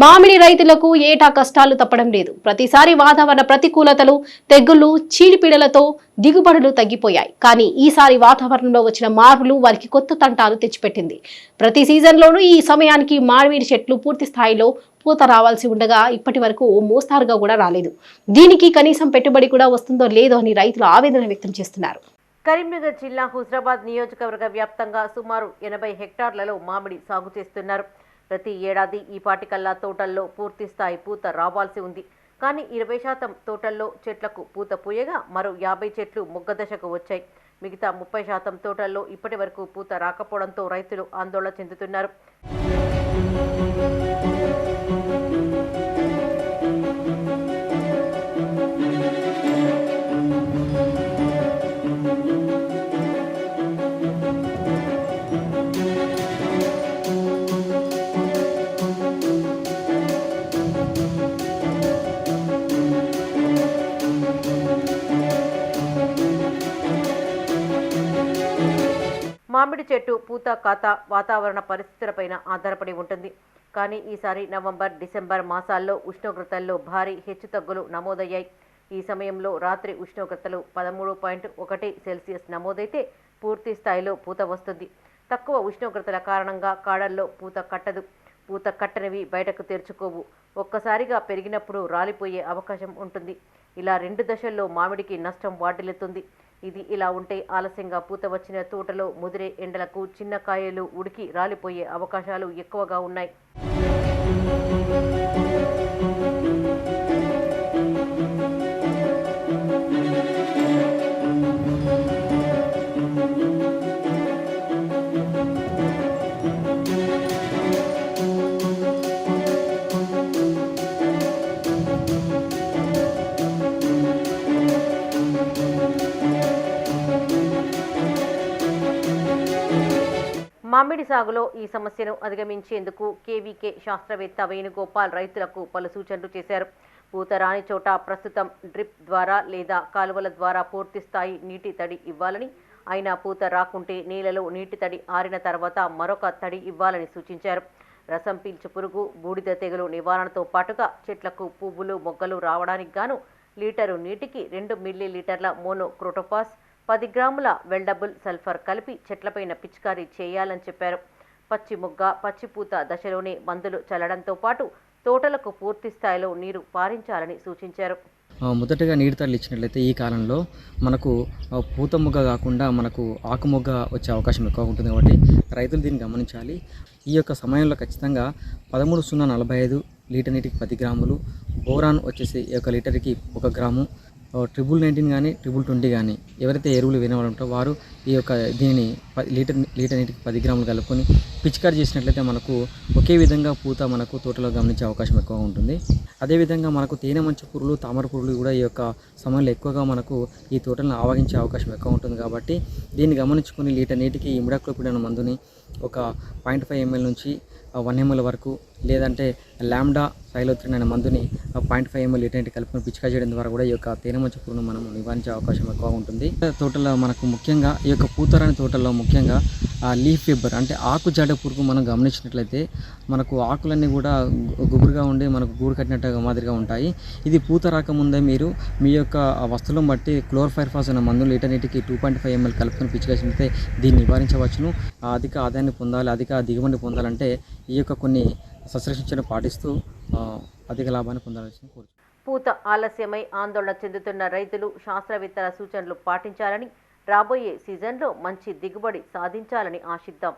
మామిడి రైతులకు ఏటా కష్టాలు తప్పడం లేదు. ప్రతిసారి వాతావరణ ప్రతికూలతలు తెగుళ్ళు చీడిపీడలతో దిగుబడులు తగ్గిపోయాయి. కానీ ఈసారి వాతావరణంలో వచ్చిన మార్పులు వారికి కొత్త తంటాలు తెచ్చిపెట్టింది. ప్రతి సీజన్లోనూ ఈ సమయానికి మామిడి చెట్లు పూర్తి స్థాయిలో పూత రావాల్సి ఉండగా ఇప్పటి వరకు ఓ మోస్తారుగా కూడా రాలేదు. దీనికి కనీసం పెట్టుబడి కూడా వస్తుందో లేదో అని రైతులు ఆవేదన వ్యక్తం చేస్తున్నారు. కరీంనగర్ జిల్లా హుజరాబాద్ నియోజకవర్గ వ్యాప్తంగా సుమారు ఎనభై హెక్టార్లలో మామిడి సాగు చేస్తున్నారు. ప్రతి ఏడాది ఈ పాటికల్లా తోటల్లో పూర్తి స్థాయి పూత రావాల్సి ఉంది. కానీ ఇరవై శాతం తోటల్లో చెట్లకు పూత పూయగా మరో యాభై చెట్లు మొగ్గ దశకు వచ్చాయి. మిగతా ముప్పై శాతం తోటల్లో ఇప్పటి వరకు పూత రాకపోవడంతో రైతులు ఆందోళన చెందుతున్నారు. మామిడి చెట్టు పూత కాత వాతావరణ పరిస్థితులపైన ఆధారపడి ఉంటుంది. కానీ ఈసారి నవంబర్ డిసెంబర్ మాసాల్లో ఉష్ణోగ్రతల్లో భారీ హెచ్చుతగ్గులు నమోదయ్యాయి. ఈ సమయంలో రాత్రి ఉష్ణోగ్రతలు పదమూడు పాయింట్ ఒకటి సెల్సియస్ నమోదైతే పూర్తి స్థాయిలో పూత వస్తుంది. తక్కువ ఉష్ణోగ్రతల కారణంగా కాడల్లో పూత కట్టదు. పూత కట్టనివి బయటకు తెరుచుకోవు. ఒక్కసారిగా పెరిగినప్పుడు రాలిపోయే అవకాశం ఉంటుంది. ఇలా రెండు దశల్లో మామిడికి నష్టం వాటిల్లుతుంది. ఇది ఇలా ఉంటే ఆలస్యంగా పూత వచ్చిన తోటలో ముదిరే ఎండలకు చిన్న కాయలు ఉడికి రాలిపోయే అవకాశాలు ఎక్కువగా ఉన్నాయి. మామిడి సాగులో ఈ సమస్యను అధిగమించేందుకు కేవీకే శాస్త్రవేత్త వేణుగోపాల్ రైతులకు పలు సూచనలు చేశారు. పూత రాని చోట ప్రస్తుతం డ్రిప్ ద్వారా లేదా కాలువల ద్వారా పూర్తి స్థాయి నీటి తడి ఇవ్వాలని అయినా పూత రాకుంటే నీళ్ళలో నీటి తడి ఆరిన తర్వాత మరొక తడి ఇవ్వాలని సూచించారు. రసం పీల్చు పురుగు బూడిద తెగులు నివారణతో పాటుగా చెట్లకు పువ్వులు మొగ్గలు రావడానికి గాను లీటరు నీటికి రెండు మిల్లీ లీటర్ల మోనో క్రోటోపాస్ పది గ్రాముల వెల్డబుల్ సల్ఫర్ కలిపి చెట్లపైన పిచికారీ చేయాలని చెప్పారు. పచ్చి మొగ్గ పచ్చిపూత దశలోనే మందులు చల్లడంతో పాటు తోటలకు పూర్తి స్థాయిలో నీరు పారించాలని సూచించారు. మొదటగా నీటి తల్లి ఇచ్చినట్లయితే ఈ కాలంలో మనకు పూత మొగ్గ కాకుండా మనకు ఆకు మొగ్గ వచ్చే అవకాశం ఎక్కువ ఉంటుంది కాబట్టి రైతులు దీన్ని గమనించాలి. ఈ యొక్క సమయంలో ఖచ్చితంగా పదమూడు సున్నా నలభై ఐదు లీటర్ నీటికి పది గ్రాములు బోరాన్ వచ్చేసి ఈ యొక్క లీటర్కి ఒక గ్రాము ట్రిపుల్ నైన్టీన్ కానీ ట్రిపుల్ ట్వంటీ కానీ ఎవరైతే ఎరువులు వినవాలంటారో వారు ఈ యొక్క దీనిని లీటర్ లీటర్ నీటికి పది గ్రాములు కలుపుకొని పిచికారి చేసినట్లయితే మనకు ఒకే విధంగా పూత మనకు తోటలో గమనించే అవకాశం ఎక్కువ ఉంటుంది. అదేవిధంగా మనకు తేనె మంచు పురుగులు తామర పురుగులు కూడా ఈ యొక్క సమయంలో ఎక్కువగా మనకు ఈ తోటలను ఆవగించే అవకాశం ఎక్కువ ఉంటుంది కాబట్టి దీన్ని గమనించుకొని లీటర్ నీటికి ఇమిడాక్లోపిడ్ అనే మందుని ఒక పాయింట్ ఫైవ్ ఎంఎల్ నుంచి వన్ ఎంఎల్ వరకు లేదంటే ల్యాండా సైలోత్రిన్ అనే మందుని పాయింట్ ఫైవ్ ఎంఎల్ లీటర్ కలుపుకొని పిచికా చేయడం ద్వారా కూడా ఈ యొక్క తేనె మంచు పురుగును మనం నివారించే అవకాశం ఎక్కువ ఉంటుంది. తోటలో మనకు ముఖ్యంగా ఈ యొక్క పూతరాని తోటల్లో ముఖ్యంగా లీఫ్ ఫీబర్ అంటే ఆకు జాడ పురుగు మనం గమనించినట్లయితే మనకు ఆకులన్నీ కూడా గుబురుగా ఉండి మనకు గూడు కట్టినట్టుగా మాదిరిగా ఉంటాయి. ఇది పూత రాకముందే మీరు మీ యొక్క వస్తువులను బట్టి క్లోర్ఫైర్ఫాస్ అనే మందులు లీటర్ నీటికి టూ పాయింట్ ఫైవ్ ఎంఎల్ కలుపుకొని పిచ్చికేసినట్లయితే దీన్ని నివారించవచ్చును. ఆ అధిక ఆదాయాన్ని పొందాలి అధిక దిగుబడిని పొందాలంటే ఈ యొక్క కొన్ని సస్యరక్షణ పాటిస్తూ అధిక లాభాన్ని పొందాల్సిన కోరుతున్నాను పూత ఆలస్యమై ఆందోళన చెందుతున్న రైతులు శాస్త్రవేత్తల సూచనలు పాటించాలని రాబోయే సీజన్లో మంచి దిగుబడి సాధించాలని ఆశిద్దాం.